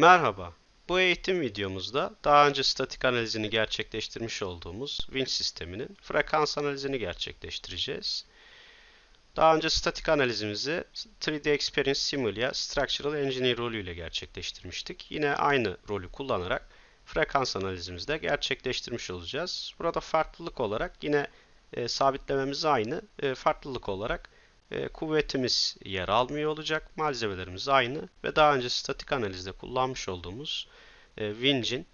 Merhaba. Bu eğitim videomuzda daha önce statik analizini gerçekleştirmiş olduğumuz winch sisteminin frekans analizini gerçekleştireceğiz. Daha önce statik analizimizi 3D Experience Simulia Structural Engineer rolü ile gerçekleştirmiştik. Yine aynı rolü kullanarak frekans analizimizi de gerçekleştirmiş olacağız. Burada farklılık olarak yine e, sabitlememiz aynı. E, farklılık olarak e, kuvvetimiz yer almıyor olacak. Malzemelerimiz aynı ve daha önce statik analizde kullanmış olduğumuz e, Winch'in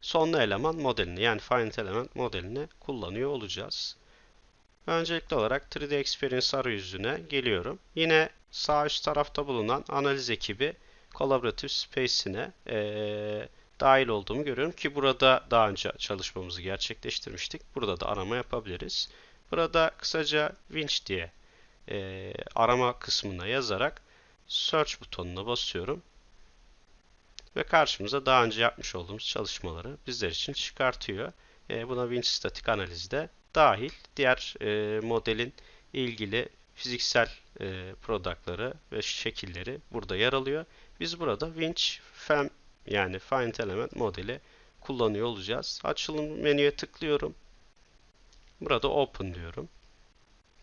sonlu eleman modelini yani finite element modelini kullanıyor olacağız. Öncelikli olarak 3D Experience arayüzüne geliyorum. Yine sağ üst tarafta bulunan analiz ekibi Collaborative Space'ine e, dahil olduğumu görüyorum ki burada daha önce çalışmamızı gerçekleştirmiştik. Burada da arama yapabiliriz. Burada kısaca Winch diye e, arama kısmına yazarak Search butonuna basıyorum. Ve karşımıza daha önce yapmış olduğumuz çalışmaları bizler için çıkartıyor. E, buna Winch statik analizde dahil diğer e, modelin ilgili fiziksel e, productları ve şekilleri burada yer alıyor. Biz burada Winch FEM yani Finite Element modeli kullanıyor olacağız. Açılım menüye tıklıyorum. Burada Open diyorum.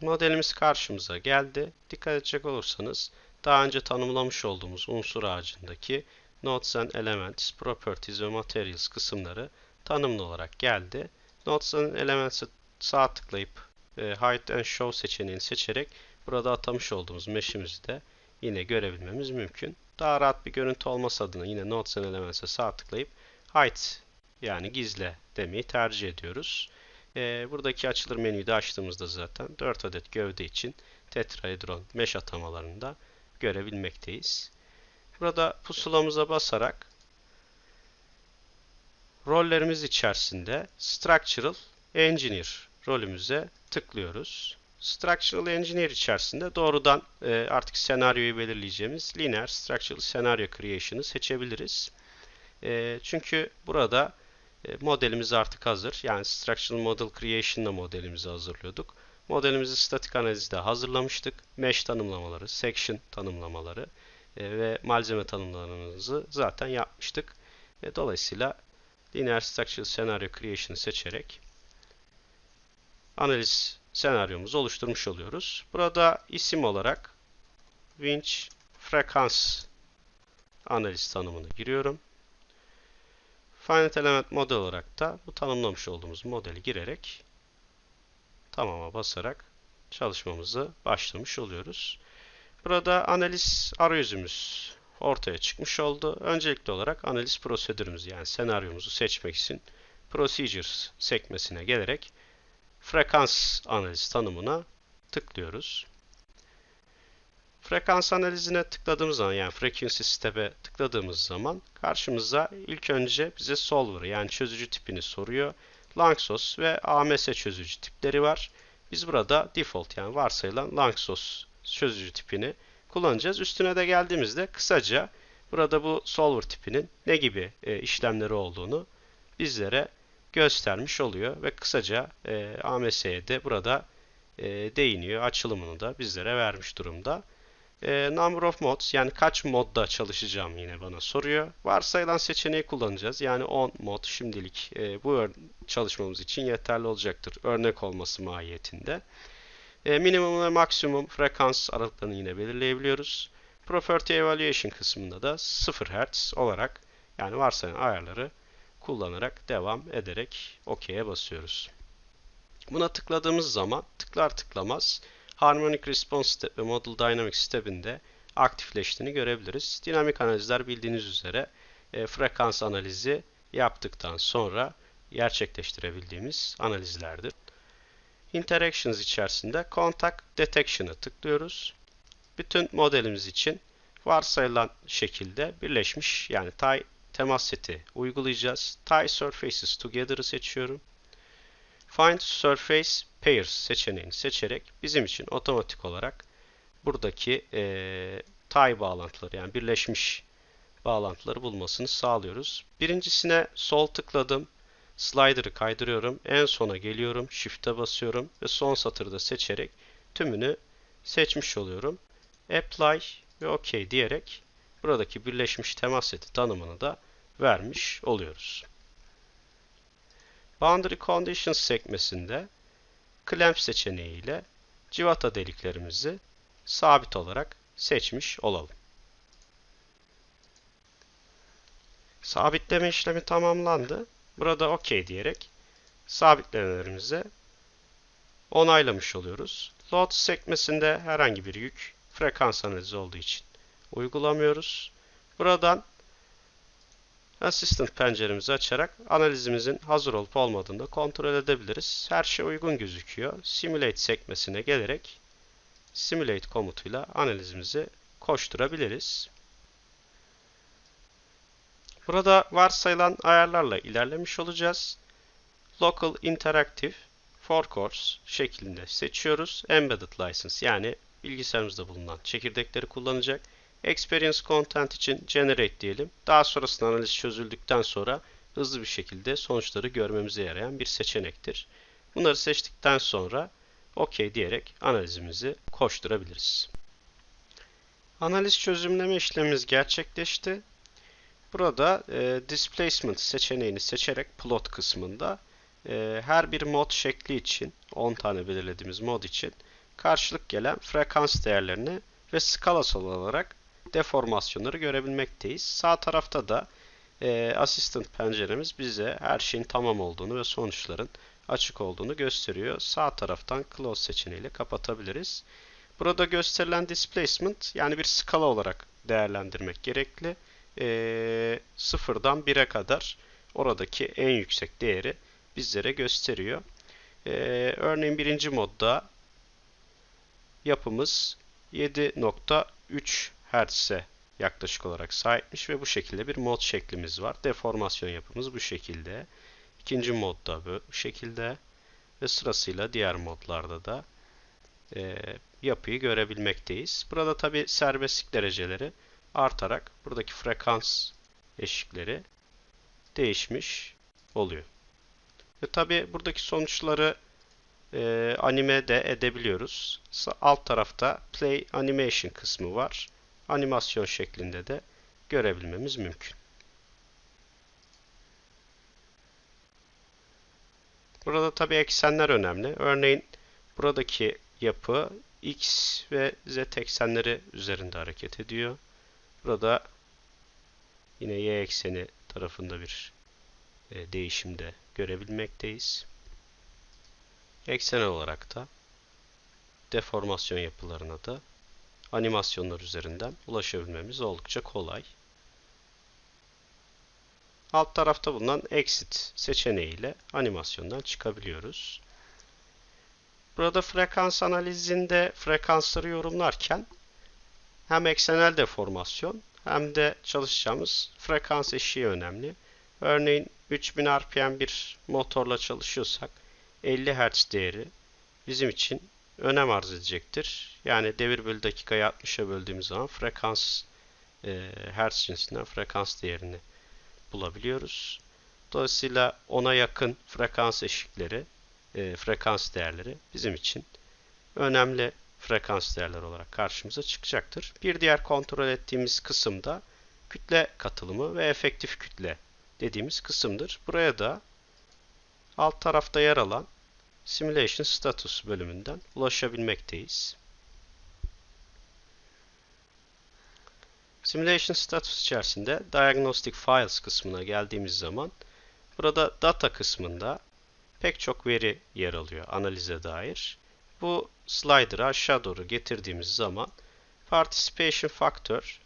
Modelimiz karşımıza geldi. Dikkat edecek olursanız daha önce tanımlamış olduğumuz unsur ağacındaki Nodes and Elements, Properties ve Materials kısımları tanımlı olarak geldi. Nodes and Elements'e sağ tıklayıp e, Hide and Show seçeneğini seçerek burada atamış olduğumuz mesh'imizi de yine görebilmemiz mümkün. Daha rahat bir görüntü olması adına yine Nodes and Elements'e sağ tıklayıp Hide yani gizle demeyi tercih ediyoruz. E, buradaki açılır menüyü de açtığımızda zaten 4 adet gövde için tetrahedron mesh atamalarını da görebilmekteyiz. Burada pusulamıza basarak rollerimiz içerisinde Structural Engineer rolümüze tıklıyoruz. Structural Engineer içerisinde doğrudan e, artık senaryoyu belirleyeceğimiz Linear Structural Scenario Creation'ı seçebiliriz. E, çünkü burada modelimiz artık hazır. Yani Structural Model Creation'la modelimizi hazırlıyorduk. Modelimizi statik analizde hazırlamıştık. Mesh tanımlamaları, section tanımlamaları e, ve malzeme tanımlarımızı zaten yapmıştık. E, dolayısıyla Linear Structural Scenario Creation'ı seçerek analiz senaryomuzu oluşturmuş oluyoruz. Burada isim olarak winch frekans analiz tanımını giriyorum. Finite Element model olarak da bu tanımlamış olduğumuz modeli girerek tamama basarak çalışmamızı başlamış oluyoruz. Burada analiz arayüzümüz ortaya çıkmış oldu. Öncelikli olarak analiz prosedürümüz yani senaryomuzu seçmek için Procedures sekmesine gelerek frekans analiz tanımına tıklıyoruz. Frekans analizine tıkladığımız zaman yani frequency step'e tıkladığımız zaman karşımıza ilk önce bize solver yani çözücü tipini soruyor. Langsos ve AMS çözücü tipleri var. Biz burada default yani varsayılan Langsos çözücü tipini kullanacağız. Üstüne de geldiğimizde kısaca burada bu solver tipinin ne gibi e, işlemleri olduğunu bizlere göstermiş oluyor ve kısaca e, AMS'ye de burada e, değiniyor. Açılımını da bizlere vermiş durumda. E, number of mods yani kaç modda çalışacağım yine bana soruyor. Varsayılan seçeneği kullanacağız. Yani 10 mod şimdilik e, bu çalışmamız için yeterli olacaktır. Örnek olması mahiyetinde. E, minimum ve maksimum frekans aralıklarını yine belirleyebiliyoruz. Property Evaluation kısmında da 0 Hz olarak yani varsayılan ayarları kullanarak devam ederek OK'ye basıyoruz. Buna tıkladığımız zaman tıklar tıklamaz Harmonic Response Step ve Model Dynamics Step'inde aktifleştiğini görebiliriz. Dinamik analizler bildiğiniz üzere e, frekans analizi yaptıktan sonra gerçekleştirebildiğimiz analizlerdir. Interactions içerisinde Contact Detection'a tıklıyoruz. Bütün modelimiz için varsayılan şekilde birleşmiş yani tie temas seti uygulayacağız. Tie Surfaces Together'ı seçiyorum. Find Surface Pairs seçeneğini seçerek bizim için otomatik olarak buradaki e, tie bağlantıları yani birleşmiş bağlantıları bulmasını sağlıyoruz. Birincisine sol tıkladım. Slider'ı kaydırıyorum. En sona geliyorum. Shift'e basıyorum ve son satırda seçerek tümünü seçmiş oluyorum. Apply ve OK diyerek buradaki birleşmiş temas seti tanımını da vermiş oluyoruz. Boundary Conditions sekmesinde Clamp seçeneği ile civata deliklerimizi sabit olarak seçmiş olalım. Sabitleme işlemi tamamlandı. Burada OK diyerek sabitlemelerimizi onaylamış oluyoruz. Load sekmesinde herhangi bir yük frekans analizi olduğu için uygulamıyoruz. Buradan Assistant penceremizi açarak analizimizin hazır olup olmadığını da kontrol edebiliriz. Her şey uygun gözüküyor. Simulate sekmesine gelerek Simulate komutuyla analizimizi koşturabiliris. Burada varsayılan ayarlarla ilerlemiş olacağız. Local Interactive for Course şeklinde seçiyoruz. Embedded License yani bilgisayarımızda bulunan çekirdekleri kullanacak. Experience Content için Generate diyelim. Daha sonrasında analiz çözüldükten sonra hızlı bir şekilde sonuçları görmemize yarayan bir seçenektir. Bunları seçtikten sonra OK diyerek analizimizi koşturabiliriz. Analiz çözümleme işlemimiz gerçekleşti. Burada e, Displacement seçeneğini seçerek plot kısmında e, her bir mod şekli için 10 tane belirlediğimiz mod için karşılık gelen frekans değerlerini ve skalasal olarak deformasyonları görebilmekteyiz. Sağ tarafta da e, Assistant penceremiz bize her şeyin tamam olduğunu ve sonuçların açık olduğunu gösteriyor. Sağ taraftan Close seçeneğiyle kapatabiliriz. Burada gösterilen displacement yani bir skala olarak değerlendirmek gerekli. E, sıfırdan 1'e kadar oradaki en yüksek değeri bizlere gösteriyor. E, örneğin birinci modda yapımız 7.3 Hz'e yaklaşık olarak sahipmiş ve bu şekilde bir mod şeklimiz var. Deformasyon yapımız bu şekilde. İkinci modda bu şekilde ve sırasıyla diğer modlarda da e, yapıyı görebilmekteyiz. Burada tabi serbestlik dereceleri artarak buradaki frekans eşikleri değişmiş oluyor. Ve tabi buradaki sonuçları e, anime de edebiliyoruz. Alt tarafta Play Animation kısmı var. Animasyon şeklinde de görebilmemiz mümkün. Burada tabi eksenler önemli. Örneğin buradaki yapı X ve Z eksenleri üzerinde hareket ediyor. Burada yine Y ekseni tarafında bir e, değişimde görebilmekteyiz. Eksenel olarak da deformasyon yapılarına da animasyonlar üzerinden ulaşabilmemiz oldukça kolay. Alt tarafta bulunan Exit seçeneğiyle animasyondan çıkabiliyoruz. Burada frekans analizinde frekansları yorumlarken hem eksenel deformasyon hem de çalışacağımız frekans eşiği önemli. Örneğin 3000 RPM bir motorla çalışıyorsak 50 Hz değeri bizim için önem arz edecektir. Yani devir bölü dakikayı 60'a böldüğümüz zaman frekans e, Hertz cinsinden frekans değerini bulabiliyoruz. Dolayısıyla ona yakın frekans eşikleri, e, frekans değerleri bizim için önemli frekans değerler olarak karşımıza çıkacaktır. Bir diğer kontrol ettiğimiz kısım da kütle katılımı ve efektif kütle dediğimiz kısımdır. Buraya da alt tarafta yer alan Simulation Status bölümünden ulaşabilmekteyiz. Simulation Status içerisinde Diagnostic Files kısmına geldiğimiz zaman burada Data kısmında pek çok veri yer alıyor analize dair. Bu slider'ı aşağı doğru getirdiğimiz zaman Participation Factor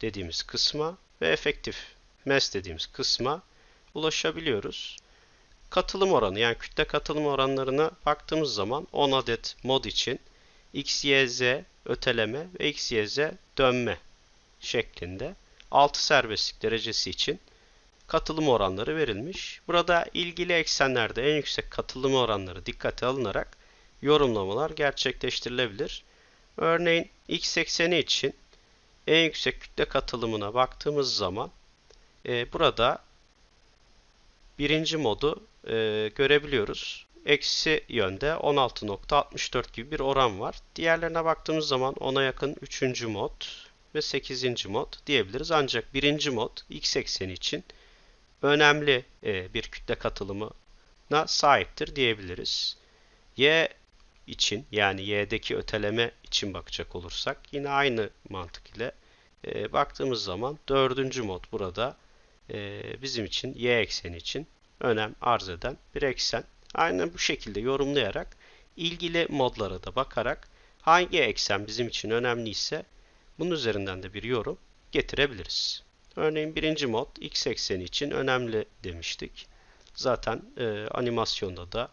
dediğimiz kısma ve Effective Mass dediğimiz kısma ulaşabiliyoruz. Katılım oranı yani kütle katılım oranlarına baktığımız zaman 10 adet mod için X, Y, Z öteleme ve X, Y, Z dönme şeklinde 6 serbestlik derecesi için katılım oranları verilmiş. Burada ilgili eksenlerde en yüksek katılım oranları dikkate alınarak yorumlamalar gerçekleştirilebilir. Örneğin X ekseni için en yüksek kütle katılımına baktığımız zaman e, burada birinci modu e, görebiliyoruz. Eksi yönde 16.64 gibi bir oran var. Diğerlerine baktığımız zaman ona yakın üçüncü mod ve 8. mod diyebiliriz. Ancak birinci mod x ekseni için önemli e, bir kütle katılımına sahiptir diyebiliriz. Y için yani y'deki öteleme için bakacak olursak yine aynı mantık ile e, baktığımız zaman dördüncü mod burada e, bizim için y ekseni için önem arz eden bir eksen. Aynen bu şekilde yorumlayarak ilgili modlara da bakarak hangi eksen bizim için önemliyse bunun üzerinden de bir yorum getirebiliriz. Örneğin birinci mod x ekseni için önemli demiştik. Zaten e, animasyonda da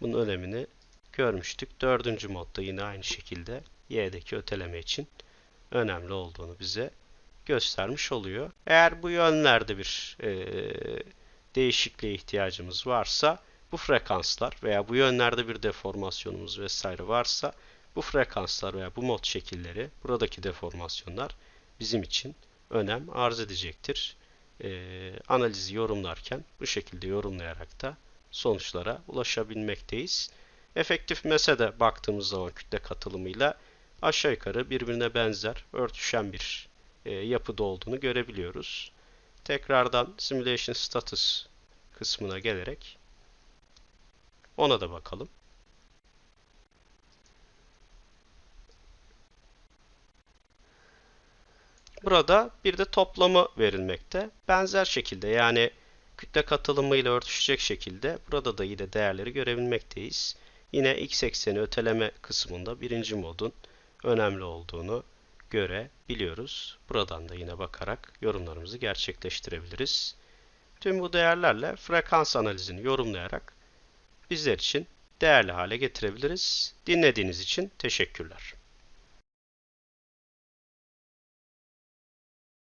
bunun önemini görmüştük. Dördüncü modda yine aynı şekilde y'deki öteleme için önemli olduğunu bize göstermiş oluyor. Eğer bu yönlerde bir e, değişikliğe ihtiyacımız varsa bu frekanslar veya bu yönlerde bir deformasyonumuz vesaire varsa bu frekanslar veya bu mod şekilleri buradaki deformasyonlar bizim için önem arz edecektir. E, analizi yorumlarken bu şekilde yorumlayarak da sonuçlara ulaşabilmekteyiz. Efektif mesede baktığımız zaman kütle katılımıyla aşağı yukarı birbirine benzer, örtüşen bir e, yapıda olduğunu görebiliyoruz. Tekrardan Simulation Status kısmına gelerek ona da bakalım. Burada bir de toplamı verilmekte. Benzer şekilde yani kütle katılımı ile örtüşecek şekilde burada da yine değerleri görebilmekteyiz. Yine x ekseni öteleme kısmında birinci modun önemli olduğunu görebiliyoruz. Buradan da yine bakarak yorumlarımızı gerçekleştirebiliriz. Tüm bu değerlerle frekans analizini yorumlayarak bizler için değerli hale getirebiliriz. Dinlediğiniz için teşekkürler.